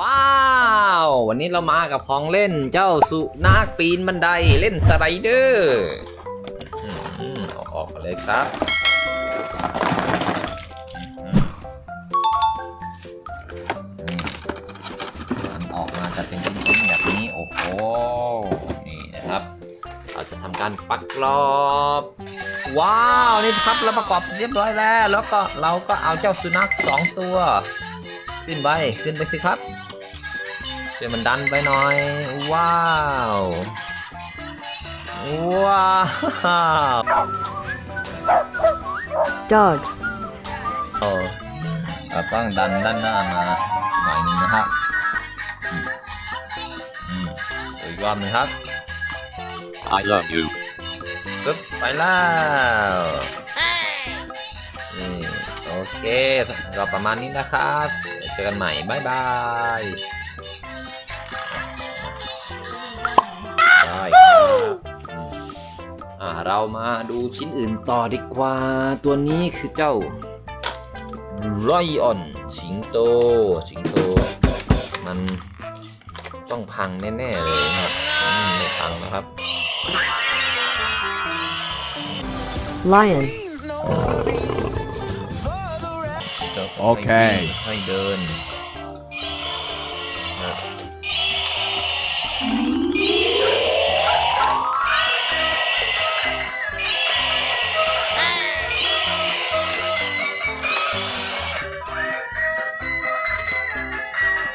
ว้าว วันนี้เรามากับของเล่นเจ้าสุนัขปีนบันไดเล่นสไลเดอร์ออาออกเลยครับอืมมันออกมาจะเป็นชิ้นๆแบบนี้โอ้โหนี่นะครับ เราจะทำการประกอบว้าว นี่ครับเราประกอบเรียบร้อยแล้ว แล้วก็เราก็เอาเจ้าสุนัขสองตัว ขึ้นไป ขึ้นไปสิครับเดี๋ยวมันดันไปหน่อย ว้าว ว้าว dog, โอ้เราต้องดันด้านหน้ามาหน่อยหนึงนะครับอืมอืมอีกรอบหนึงครับ I love you. ปึ๊บไปแล้วนี่โอ เคก็ประมาณนี้นะครับเดี๋ยวเจอกันใหม่บ๊ายบายได้ครับอืมอ่าเรามาดูชิ้นอื่นต่อดีกว่า ตัวนี้คือเจ้าไรออนสิงโต สิงโต มันต้องพังแน่ๆเลยนะครับอืมไม่พังนะครับ lion, โอเค ให้เดินนะ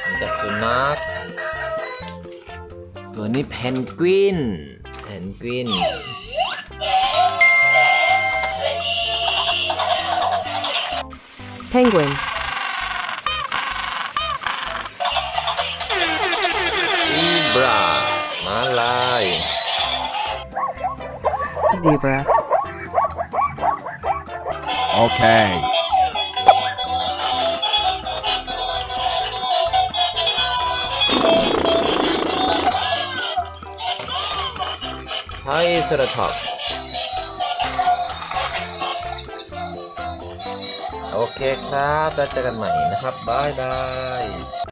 มันจะสุนัขตัวนี้เพนกวินเพนกวิน penguin, ซีบรามาลาย zebra, Okay. ไโอเคครับ แล้วเจอกันใหม่นะครับ บ๊ายบาย